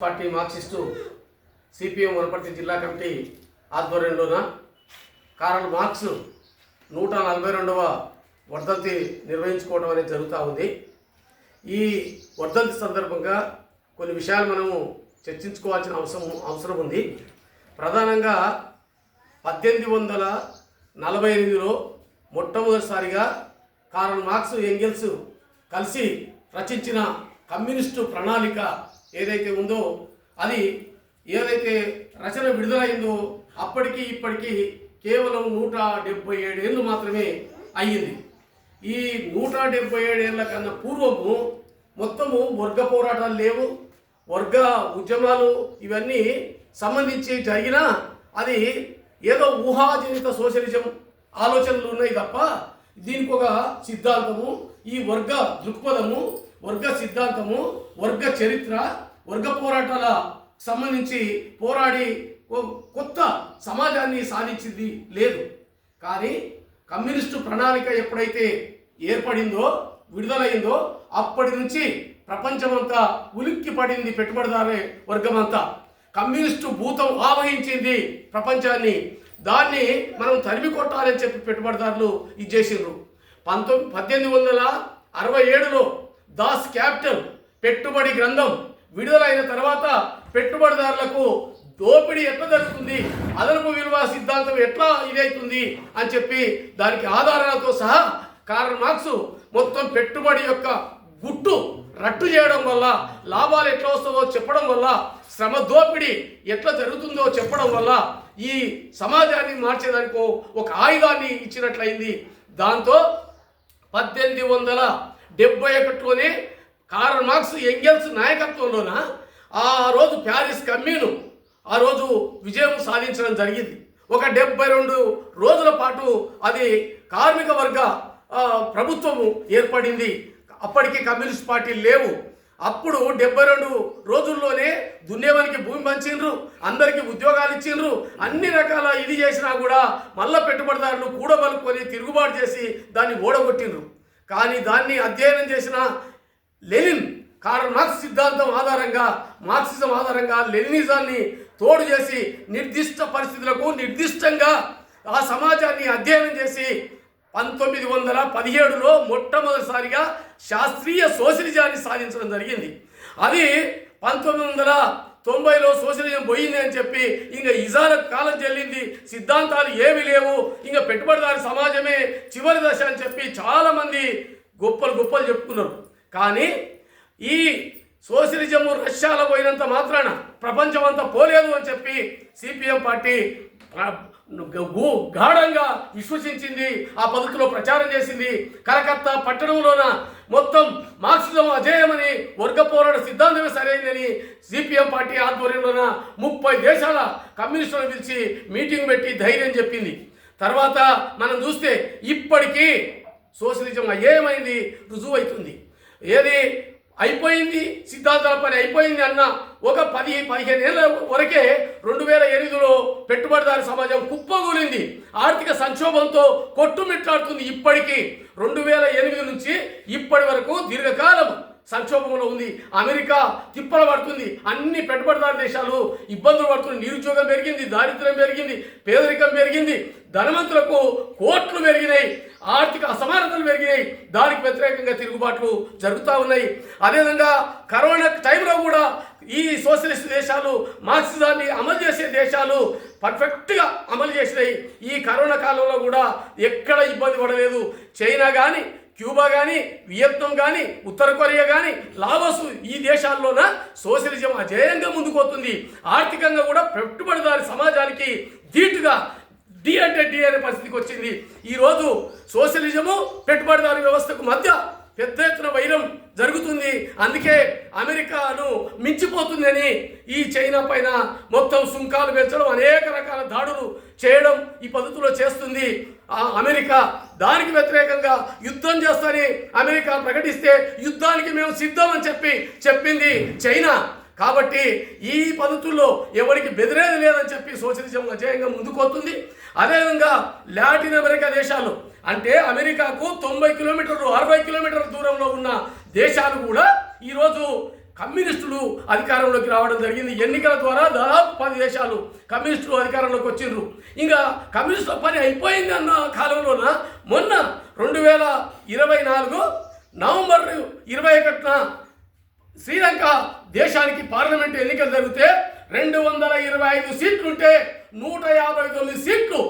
Party Marxist CPM Wanaparthy జిల్లా committee ఆధ్వర్యంలోన Karl marks నూట నలభై రెండవ వర్ధంతి నిర్వహించుకోవడం అనేది జరుగుతూ ఉంది. ఈ వర్ధంతి సందర్భంగా కొన్ని విషయాలు మనము చర్చించుకోవాల్సిన అవసరం అవసరం ఉంది. ప్రధానంగా పద్దెనిమిది వందల నలభై ఎనిమిదిలో మొట్టమొదటిసారిగా కారల్ మార్క్స్ ఎంగెల్స్ కలిసి రచించిన కమ్యూనిస్టు ప్రణాళిక ఏదైతే ఉందో అది ఏదైతే రచన విడుదలైందో అప్పటికి ఇప్పటికీ కేవలం నూట డెబ్బై ఏడేళ్ళు మాత్రమే అయ్యింది. ఈ నూట డెబ్బై ఏడేళ్ళ కన్నా పూర్వము మొత్తము వర్గ పోరాటాలు లేవు వర్గ ఉద్యమాలు ఇవన్నీ సంబంధించి జరిగినా అది ఏదో ఊహాజనిత సోషలిజం ఆలోచనలు ఉన్నాయి తప్ప దీనికి ఒక సిద్ధాంతము ఈ వర్గ దృక్పథము వర్గ సిద్ధాంతము వర్గ చరిత్ర వర్గ పోరాటాల సంబంధించి పోరాడి కొత్త సమాజాన్ని సాధించింది లేదు. కానీ కమ్యూనిస్టు ప్రణాళిక ఎప్పుడైతే ఏర్పడిందో విడుదలైందో అప్పటి నుంచి ప్రపంచమంతా ఉలిక్కి పడింది పెట్టుబడిదారే వర్గమంతా. కమ్యూనిస్టు భూతం ఆవహించింది ప్రపంచాన్ని. దాన్ని మనం తరిమి కొట్టాలని చెప్పి పెట్టుబడిదారులు ఇచ్చేసిండ్రు పంతొమ్మిది పద్దెనిమిది వందల అరవై ఏడులో దాస్ క్యాపిటల్ పెట్టుబడి గ్రంథం విడుదలైన తర్వాత పెట్టుబడిదారులకు దోపిడీ ఎట్లా జరుగుతుంది? అదనపు విలువ సిద్ధాంతం ఎట్లా ఇదవుతుంది అని చెప్పి దానికి ఆధారాలతో సహా కారణ మార్క్స్ మొత్తం పెట్టుబడి యొక్క గుట్టు రట్టు చేయడం వల్ల లాభాలు ఎట్లా వస్తుందో చెప్పడం వల్ల శ్రమ దోపిడీ ఎట్లా జరుగుతుందో చెప్పడం వల్ల ఈ సమాజాన్ని మార్చేదానికి ఒక ఆయుధాన్ని ఇచ్చినట్లయింది. దాంతో పద్దెనిమిది వందల డెబ్బై ఒకటిలోనే కారల్ మార్క్స్ ఎంగెల్స్ నాయకత్వంలోన ఆ రోజు ప్యారిస్ కమ్యూను ఆ రోజు విజయం సాధించడం జరిగింది. ఒక డెబ్బై రెండు రోజుల పాటు అది కార్మిక వర్గ ప్రభుత్వము ఏర్పడింది. అప్పటికి కమ్యూనిస్ట్ పార్టీలు లేవు. అప్పుడు డెబ్బై రెండు రోజుల్లోనే దున్నేవానికి భూమి పంచిండ్రు అందరికీ ఉద్యోగాలు ఇచ్చిండ్రు అన్ని రకాల ఇది చేసినా కూడా మళ్ళా పెట్టుబడిదారులు కూడబలుకొని తిరుగుబాటు చేసి దాన్ని ఓడగొట్టిండ్రు. కానీ దాన్ని అధ్యయనం చేసిన లెనిన్ కారల్ మార్క్స్ సిద్ధాంతం ఆధారంగా మార్క్సిజం ఆధారంగా లెనినిజాన్ని తోడు చేసి నిర్దిష్ట పరిస్థితులకు నిర్దిష్టంగా ఆ సమాజాన్ని అధ్యయనం చేసి పంతొమ్మిది వందల పదిహేడులో మొట్టమొదటిసారిగా శాస్త్రీయ సోషలిజాన్ని సాధించడం జరిగింది. అది పంతొమ్మిది వందల తొంభైలో సోషలిజం పోయింది అని చెప్పి ఇంకా ఇజాల కాలం చెల్లింది. సిద్ధాంతాలు ఏమీ లేవు. ఇంకా పెట్టుబడిదారు సమాజమే చివరి దశ అని చెప్పి చాలామంది గొప్పలు గొప్పలు చెప్పుకున్నారు. కానీ ఈ సోషలిజము రష్యాలో పోయినంత మాత్రాన ప్రపంచం అంతా పోలేదు అని చెప్పి సిపిఎం పార్టీ గు- గాఢంగా విశ్వసించింది. ఆ పద్ధతిలో ప్రచారం చేసింది. కలకత్తా పట్టణంలోన మొత్తం మార్క్సిజం అజేయమని వర్గ పోరాట సిద్ధాంతమే సరైనదని సిపిఎం పార్టీ ఆధ్వర్యంలోన ముప్పై దేశాల కమ్యూనిస్టులను పిలిచి మీటింగ్ పెట్టి ధైర్యం చెప్పింది. తర్వాత మనం చూస్తే ఇప్పటికీ సోషలిజం ఏమైంది రుజువు అవుతుంది ఏది అయిపోయింది? సిద్ధాంతాల పని అయిపోయింది అన్న ఒక పది పదిహేను ఏళ్ళ వరకే రెండు వేల ఎనిమిదిలో పెట్టుబడిదారి సమాజం కుప్పగూలింది ఆర్థిక సంక్షోభంతో కొట్టుమిట్లాడుతుంది ఇప్పటికీ. రెండు వేల ఎనిమిది నుంచి ఇప్పటి వరకు దీర్ఘకాలం సంక్షోభంలో ఉంది. అమెరికా తిప్పలు పడుతుంది. అన్ని పెట్టుబడిదారు దేశాలు ఇబ్బందులు పడుతుంది నిరుద్యోగం పెరిగింది దారిద్ర్యం పెరిగింది పేదరికం పెరిగింది. ధనవంతులకు కోట్లు పెరిగినాయి. ఆర్థిక అసమానతలు పెరిగినాయి. దానికి వ్యతిరేకంగా తిరుగుబాట్లు జరుగుతూ ఉన్నాయి. అదేవిధంగా కరోనా టైంలో కూడా ఈ సోషలిస్ట్ దేశాలు మార్క్సిజాన్ని అమలు చేసే దేశాలు పర్ఫెక్ట్గా అమలు చేసినాయి. ఈ కరోనా కాలంలో కూడా ఎక్కడ ఇబ్బంది పడలేదు. చైనా కానీ క్యూబా కానీ వియత్నాం కానీ ఉత్తర కొరియా కానీ లావోస్ ఈ దేశాల్లోన సోషలిజం అజేయంగా ముందుకోతుంది ఆర్థికంగా కూడా పెట్టుబడిదారి సమాజానికి ధీటుగా డి అంటే డి అనే పరిస్థితికి వచ్చింది. ఈరోజు సోషలిజము పెట్టుబడిదారు వ్యవస్థకు మధ్య పెద్ద ఎత్తున వైరం జరుగుతుంది. అందుకే అమెరికాను మించిపోతుందని ఈ చైనా పైన మొత్తం సుంకాలు పెంచడం అనేక రకాల దాడులు చేయడం ఈ పద్ధతిలో చేస్తుంది. అమెరికా దానికి వ్యతిరేకంగా యుద్ధం చేస్తారని అమెరికా ప్రకటిస్తే యుద్ధానికి మేము సిద్ధం అని చెప్పి చెప్పింది చైనా. కాబట్టి ఈ పద్ధతుల్లో ఎవరికి బెదిరేది లేదని చెప్పి సోషలిజం అజయంగా ముందుకొస్తుంది అదేవిధంగా లాటిన్ అమెరికా దేశాలు అంటే అమెరికాకు తొంభై కిలోమీటర్లు అరవై కిలోమీటర్ల దూరంలో ఉన్న దేశాలు కూడా ఈరోజు కమ్యూనిస్టులు అధికారంలోకి రావడం జరిగింది. ఎన్నికల ద్వారా దాదాపు పది దేశాలు కమ్యూనిస్టులు అధికారంలోకి వచ్చిండ్రు. ఇంకా కమ్యూనిస్టుల పని అయిపోయింది అన్న కాలంలోన మొన్న రెండు వేల ఇరవై నాలుగు నవంబర్ ఇరవై ఒకటిన శ్రీలంక దేశానికి పార్లమెంట్ ఎన్నికలు జరిగితే రెండు వందల ఇరవై ఐదు సీట్లుంటే నూట యాభై తొమ్మిది సీట్లు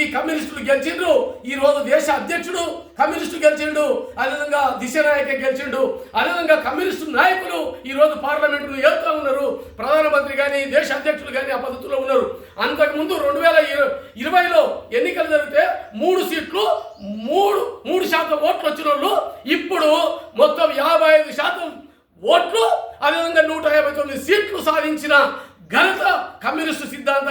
ఈ కమ్యూనిస్టులు గెలిచిండ్రు. ఈ రోజు దేశ అధ్యక్షుడు కమ్యూనిస్టు గెలిచిండు. అదేవిధంగా దిశ నాయక గెలిచిండు. అదేవిధంగా కమ్యూనిస్టు నాయకులు ఈ రోజు పార్లమెంటును ఏలుతా ఉన్నారు. ప్రధానమంత్రి కానీ దేశ అధ్యక్షులు కానీ ఆ పద్ధతిలో ఉన్నారు. అంతకుముందు రెండు వేల ఇరవైలో ఎన్నికలు జరిగితే మూడు సీట్లు మూడు మూడు శాతం ఓట్లు వచ్చిన వాళ్ళు ఇప్పుడు మొత్తం యాభై ఐదు శాతం ఓట్లు అదేవిధంగా నూట యాభై తొమ్మిది సీట్లు సాధించిన ఘనత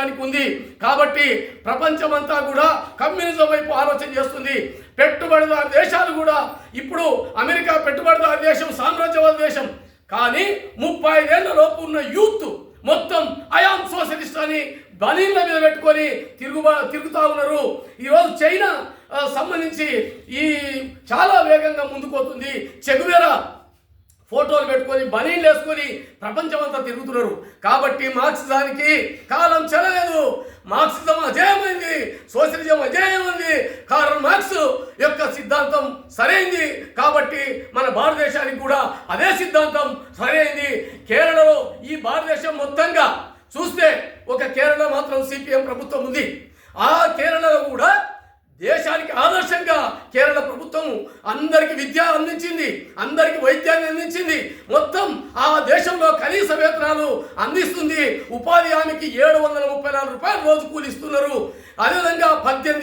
కమ్యూనిస్టు ఉంది. కాబట్టి ప్రపంచమంతా కూడా కమ్యూనిజం వైపు ఆలోచన చేస్తుంది. పెట్టుబడిదారు దేశాలు కూడా ఇప్పుడు అమెరికా పెట్టుబడిదారు దేశం సామ్రాజ్యవాద దేశం. కానీ ముప్పై ఐదేళ్ళ లోపు ఉన్న యూత్ మొత్తం అయాం సోషలిస్ట్ అని బలీన్ల మీద పెట్టుకొని తిరుగుబా తిరుగుతూ ఉన్నారు. ఈరోజు చైనా సంబంధించి ఈ చాలా వేగంగా ముందుకు పోతుంది. చెగువేరా ఫోటోలు పెట్టుకొని బనీళ్ళు వేసుకొని ప్రపంచమంతా తిరుగుతున్నారు. కాబట్టి మార్క్సిజానికి కాలం చెల్లలేదు. మార్క్సిజం అజేయమైంది. సోషలిజం అజేయమైంది. కారణం మార్క్స్ యొక్క సిద్ధాంతం సరైంది. కాబట్టి మన భారతదేశానికి కూడా అదే సిద్ధాంతం సరైంది. కేరళలో ఈ భారతదేశం మొత్తంగా చూస్తే ఒక కేరళ మాత్రం సిపిఎం ప్రభుత్వం ఉంది. ఆ కేరళలో కూడా దేశానికి ఆదర్శంగా కేరళ ప్రభుత్వం అందరికి విద్య అందించింది అందరికి వైద్యాన్ని అందించింది. మొత్తం ఆ దేశంలో కనీస వేతనాలు అందిస్తుంది. ఉపాధి హామీకి ఏడు వందల ముప్పై నాలుగు రూపాయలు రోజు కూలిస్తున్నారు. అదేవిధంగా పద్దెనిమిది